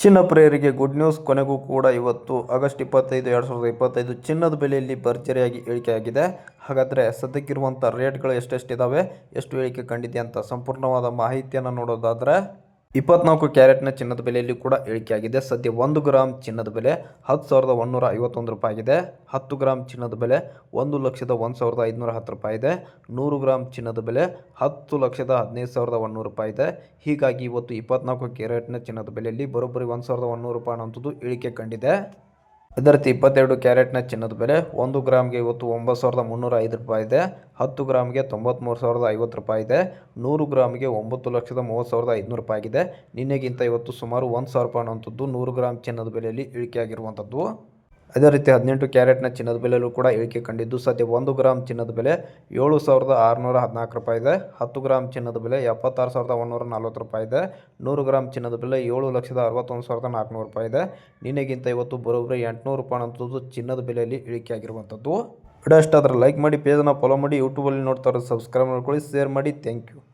ಚಿನ್ನ ಪ್ರಿಯರಿಗೆ good news ಕೊನೆಗೂ ಕೂಡ ಇವತ್ತು ಆಗಸ್ಟ್ ಇಪ್ಪತ್ತೈದು, ಎರಡು ಸಾವಿರದ ಇಪ್ಪತ್ತೈದು ಚಿನ್ನದ ಬೆಲೆಯಲ್ಲಿ ಭರ್ಜರಿಯಾಗಿ ಇಳಿಕೆಯಾಗಿದೆ ಹಾಗಾದರೆ ಸದ್ಯಕ್ಕಿರುವಂಥ ರೇಟ್ಗಳು ಎಷ್ಟೆಷ್ಟಿದ್ದಾವೆ ಎಷ್ಟು ಇಳಿಕೆ ಕಂಡಿದೆ ಅಂತ ಸಂಪೂರ್ಣವಾದ ಮಾಹಿತಿಯನ್ನು ನೋಡೋದಾದರೆ ಇಪ್ಪತ್ನಾಲ್ಕು ಕ್ಯಾರೆಟ್ನ ಚಿನ್ನದ ಬೆಲೆಯಲ್ಲಿ ಕೂಡ ಇಳಿಕೆಯಾಗಿದೆ ಸದ್ಯ ಒಂದು ಗ್ರಾಮ್ ಚಿನ್ನದ ಬೆಲೆ ಹತ್ತು ಸಾವಿರದ ಒಂದೂರ ಐವತ್ತೊಂದು ರೂಪಾಯಿ ಆಗಿದೆ ಹತ್ತು ಗ್ರಾಮ್ ಚಿನ್ನದ ಬೆಲೆ ಒಂದು ಲಕ್ಷದ ಒಂದು ಸಾವಿರದ ಐದುನೂರ ಹತ್ತು ರೂಪಾಯಿ ಇದೆ ನೂರು ಗ್ರಾಮ್ ಚಿನ್ನದ ಬೆಲೆ ಹತ್ತು ಲಕ್ಷದ ಹದಿನೈದು ಸಾವಿರದ ಒಂದೂರು ರೂಪಾಯಿ ಇದೆ ಹೀಗಾಗಿ ಇವತ್ತು ಇಪ್ಪತ್ನಾಲ್ಕು ಕ್ಯಾರೆಟ್ನ ಚಿನ್ನದ ಬೆಲೆಯಲ್ಲಿ ಬರೋಬ್ಬರಿ ಒಂದು ಸಾವಿರದ ಒಂದೂರು ರೂಪಾಯಿ ಅನ್ನೋಂಥದ್ದು ಇಳಿಕೆ ಕಂಡಿದೆ. ಅದೇ ರೀತಿ ಇಪ್ಪತ್ತೆರಡು ಕ್ಯಾರೆಟ್ನ ಚಿನ್ನದ ಬೆಲೆ ಒಂದು ಗ್ರಾಮ್ಗೆ ಇವತ್ತು ಒಂಬತ್ತು ಸಾವಿರದ ಮುನ್ನೂರ ಐದು ರೂಪಾಯಿ ಇದೆ. ಹತ್ತು ಗ್ರಾಮ್ಗೆ ತೊಂಬತ್ತ್ಮೂರು ಸಾವಿರದ ಐವತ್ತು ರೂಪಾಯಿ ಇದೆ. ನೂರು ಗ್ರಾಮ್ಗೆ ಒಂಬತ್ತು ಲಕ್ಷದ ಮೂವತ್ತು ಸಾವಿರದ ಐದುನೂರು ರೂಪಾಯಿ ಆಗಿದೆ ನಿನ್ನೆಗಿಂತ ಇವತ್ತು ಸುಮಾರು ಒಂದು ಸಾವಿರ ರೂಪಾಯಿ ಅನ್ನುವಂಥದ್ದು ನೂರು ಗ್ರಾಮ್ ಚಿನ್ನದ ಬೆಲೆಯಲ್ಲಿ ಇಳಿಕೆಯಾಗಿರುವಂಥದ್ದು. ಅದೇ ರೀತಿ ಹದಿನೆಂಟು ಕ್ಯಾರೆಟ್ನ ಚಿನ್ನದ ಬೆಲೆಯಲ್ಲೂ ಕೂಡ ಇಳಿಕೆ ಕಂಡಿದ್ದು. ಸದ್ಯ ಒಂದು ಗ್ರಾಮ್ ಚಿನ್ನದ ಬೆಲೆ ಏಳು ಸಾವಿರದ ಆರುನೂರ ಹದಿನಾಲ್ಕು ರೂಪಾಯಿ ಇದೆ. ಹತ್ತು ಗ್ರಾಮ್ ಚಿನ್ನದ ಬೆಲೆ ಎಪ್ಪತ್ತಾರು ಸಾವಿರದ ಒಂದೂರ ನಲ್ವತ್ತು ರೂಪಾಯಿ ಇದೆ. ನೂರು ಗ್ರಾಮ್ ಚಿನ್ನದ ಬೆಲೆ ಏಳು ಲಕ್ಷದ ಅರವತ್ತೊಂದು ಸಾವಿರದ ನಾಲ್ಕುನೂರು ರೂಪಾಯಿ ಇದೆ. ನಿನ್ನೆಗಿಂತ ಇವತ್ತು ಬರೋಬ್ಬರಿ ಎಂಟುನೂರು ರೂಪಾಯಿ ಅಂತದ್ದು ಚಿನ್ನದ ಬೆಲೆಯಲ್ಲಿ ಇಳಿಕೆ ಆಗಿರುವಂಥದ್ದು ವಿಡಿಯೋ ಇಷ್ಟ ಆದರೆ ಲೈಕ್ ಮಾಡಿ ಪೇಜನ್ನು ಫಾಲೋ ಮಾಡಿ ಯೂಟ್ಯೂಬಲ್ಲಿ ನೋಡ್ತಾರೆ ಸಬ್ಸ್ಕ್ರೈಬ್ ಮಾಡ್ಕೊಳ್ಳಿ ಶೇರ್ ಮಾಡಿ. Thank you